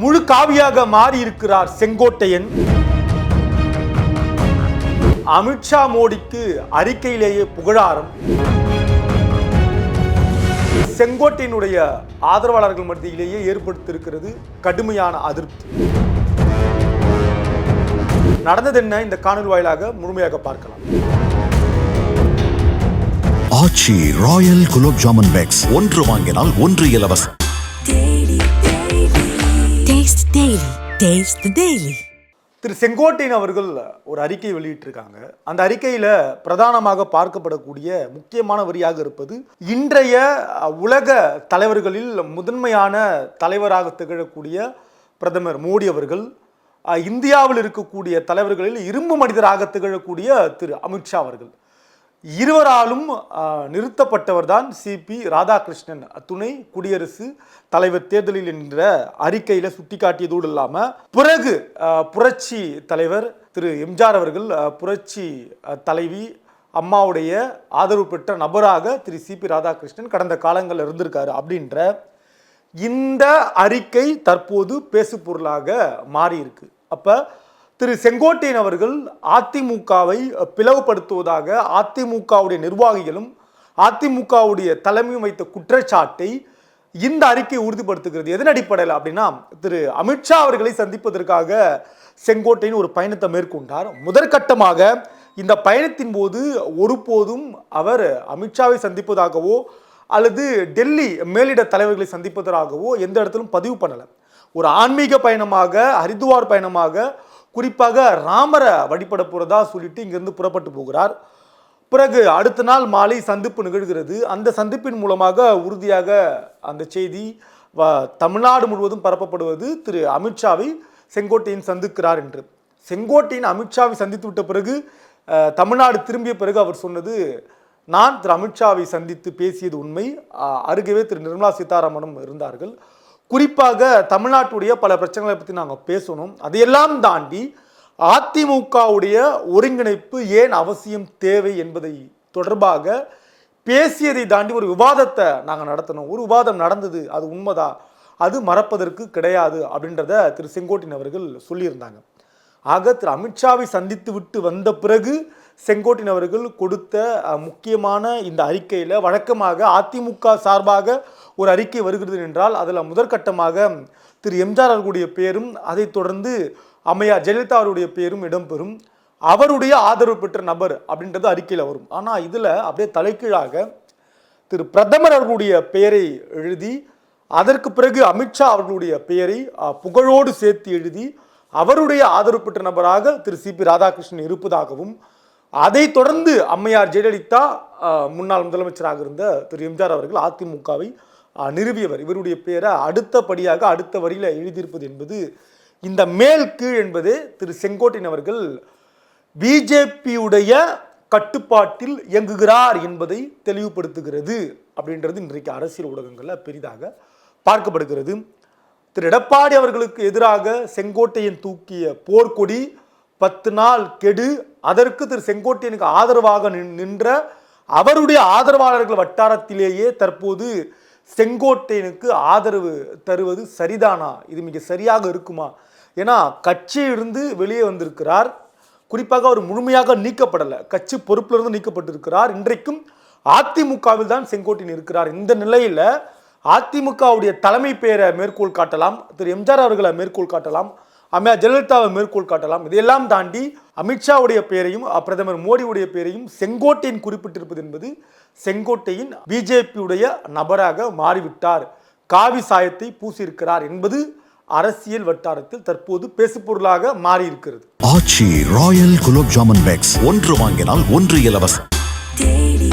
முழு காவியாக மாறி இருக்கிறார் செங்கோட்டையன். அமித்ஷா மோடிக்கு அறிக்கையிலேயே புகழாரம். செங்கோட்டையினுடைய ஆதரவாளர்கள் மத்தியிலேயே ஏற்படுத்தியிருக்கிறது கடுமையான அதிருப்தி. நடந்தது என்ன இந்த காணொலி வாயிலாக முழுமையாக பார்க்கலாம். Aachi royal gulab jamun packs. ஒன்று வாங்கினால் ஒன்று இலவசம். Daily taste the daily Thiru Sengottaiyan அவர்கள் ஒரு அறிக்கை வெளியிட்டிருக்காங்க. அந்த அறிக்கையில் பிரதானமாக பார்க்கப்படக்கூடிய முக்கியமான வரியாக இருப்பது இன்றைய உலக தலைவர்களில் முதன்மையான தலைவராக திகழக்கூடிய பிரதமர் மோடி அவர்கள் இந்தியாவில் இருக்கக்கூடிய தலைவர்களில் இரும்பு மனிதராக திகழக்கூடிய திரு அமித்ஷா அவர்கள். இருவராலும் நிறுத்தப்பட்டவர்தான் நிறுத்தப்பட்டவர் தான் சிபி ராதாகிருஷ்ணன். துணை குடியரசு தலைவர் தேர்தலில் என்ற அறிக்கையில் சுட்டிக்காட்டியதோடு இல்லாமல் பிறகு புரட்சி தலைவர் திரு. எம்ஜிஆர் அவர்கள் புரட்சி தலைவி அம்மாவுடைய ஆதரவு பெற்ற நபராக திரு. சிபி ராதாகிருஷ்ணன் கடந்த காலங்களில் இருந்திருக்காரு அப்படின்ற இந்த அறிக்கை தற்போது பேசுபொருளாக மாறியிருக்கு. அப்போ திரு செங்கோட்டையன் அவர்கள் அதிமுகவை பிளவுபடுத்துவதாக அதிமுகவுடைய நிர்வாகிகளும் அதிமுகவுடைய தலைமையும் வைத்த குற்றச்சாட்டை இந்த அறிக்கை உறுதிப்படுத்துகிறது. எதன் அடிப்படையில் அப்படின்னா திரு அமித்ஷா அவர்களை சந்திப்பதற்காக செங்கோட்டையின் ஒரு பயணத்தை மேற்கொண்டார். முதற்கட்டமாக இந்த பயணத்தின் போது ஒருபோதும் அவர் அமித்ஷாவை சந்திப்பதாகவோ அல்லது டெல்லி மேலிட தலைவர்களை சந்திப்பதற்காகவோ எந்த இடத்திலும் பதிவு பண்ணலை. ஒரு ஆன்மீக பயணமாக ஹரித்துவார் பயணமாக குறிப்பாக ராமரை வழிபட போகிறதா சொல்லிட்டு இங்கிருந்து புறப்பட்டு போகிறார். பிறகு அடுத்த நாள் மாலை சந்திப்பு நிகழ்கிறது. அந்த சந்திப்பின் மூலமாக உறுதியாக அந்த செய்தி வ- தமிழ்நாடு முழுவதும் பரப்பப்படுவது திரு அமித்ஷாவை செங்கோட்டையன் சந்திக்கிறார் என்று. செங்கோட்டையன் அமித்ஷாவை சந்தித்து விட்ட பிறகு தமிழ்நாடு திரும்பிய பிறகு அவர் சொன்னது நான் திரு அமித்ஷாவை சந்தித்து பேசியது உண்மை. அருகவே திரு நிர்மலா சீதாராமனும் இருந்தார்கள். குறிப்பாக தமிழ்நாட்டுடைய பல பிரச்சனைகளை பற்றி நாங்கள் பேசணும். அதையெல்லாம் தாண்டி அதிமுகவுடைய ஒருங்கிணைப்பு ஏன் அவசியம் தேவை என்பதை தொடர்பாக பேசியதை தாண்டி ஒரு விவாதத்தை நாங்கள் நடத்தணும். ஒரு விவாதம் நடந்தது அது உண்மைதா? அது மறப்பதற்கு கிடையாது அப்படின்றத திரு செங்கோட்டின் அவர்கள் சொல்லியிருந்தாங்க. ஆக திரு அமித்ஷாவை சந்தித்து விட்டு வந்த பிறகு செங்கோட்டின் அவர்கள் கொடுத்த முக்கியமான இந்த அறிக்கையில் வழக்கமாக அதிமுக சார்பாக ஒரு அறிக்கை வருகிறது என்றால் அதில் முதற்கட்டமாக திரு. எம்ஜிஆர் அவர்களுடைய பெயரும் அதைத் தொடர்ந்து அம்மையார் ஜெயலலிதா அவருடைய பெயரும் இடம்பெறும். அவருடைய ஆதரவு பெற்ற நபர் அப்படின்றது அறிக்கையில் வரும். ஆனால் இதில் அப்படியே தலைகீழாக திரு. பிரதமர் அவர்களுடைய பெயரை எழுதி அதற்கு பிறகு அமித்ஷா அவர்களுடைய பெயரை புகழோடு சேர்த்து எழுதி அவருடைய ஆதரவு பெற்ற நபராக திரு. சிபி ராதாகிருஷ்ணன் இருப்பதாகவும் அதைத் தொடர்ந்து அம்மையார் ஜெயலலிதா முன்னாள் முதலமைச்சராக இருந்த திரு எம்ஜிஆர் அவர்கள் அதிமுகவை நிறுவியவர். இவருடைய பெயரை அடுத்தபடியாக அடுத்த வரியில் எழுதியிருப்பது என்பது இந்த மேல் கீழ் என்பது திரு செங்கோட்டையன் அவர்கள் பிஜேபியுடைய கட்டுப்பாட்டில் இயங்குகிறார் என்பதை தெளிவுபடுத்துகிறது அப்படின்றது இன்றைக்கு அரசியல் ஊடகங்களில் பெரிதாக பார்க்கப்படுகிறது. திரு எடப்பாடி அவர்களுக்கு எதிராக செங்கோட்டையன் தூக்கிய போர்க்கொடி பத்து நாள் கெடு அதற்கு திரு செங்கோட்டையனுக்கு ஆதரவாக நின்- நின்ற அவருடைய ஆதரவாளர்கள் வட்டாரத்திலேயே தற்போது செங்கோட்டையனுக்கு ஆதரவு தருவது சரிதானா? இது மிக சரியாக இருக்குமா? ஏன்னா கட்சியிலிருந்து வெளியே வந்திருக்கிறார். குறிப்பாக அவர் முழுமையாக நீக்கப்படலை. கட்சி பொறுப்பிலிருந்து நீக்கப்பட்டிருக்கிறார். இன்றைக்கும் அதிமுகவில் தான் செங்கோட்டையன் இருக்கிறார். இந்த நிலையில் அதிமுகவுடைய தலைமை பெயரை மேற்கோள் காட்டலாம். திரு எம்ஜிஆர் அவர்களை மேற்கோள் காட்டலாம். அம்மையா ஜெயலலிதாவை மேற்கோள் காட்டலாம். இதையெல்லாம் தாண்டி அமித்ஷாவுடைய பெயரையும் பிரதமர் மோடியுடைய பெயரையும் செங்கோட்டையன் குறிப்பிட்டிருப்பது என்பது செங்கோட்டையின் பிஜேபியுடைய நபராக மாறிவிட்டார். காவி சாயத்தை பூசியிருக்கிறார் என்பது அரசியல் வட்டாரத்தில் தற்போது பேசுபொருளாக மாறியிருக்கிறது. Aachi royal gulab jamun packs. ஒன்று வாங்கினால் ஒன்று இலவசம். Daily,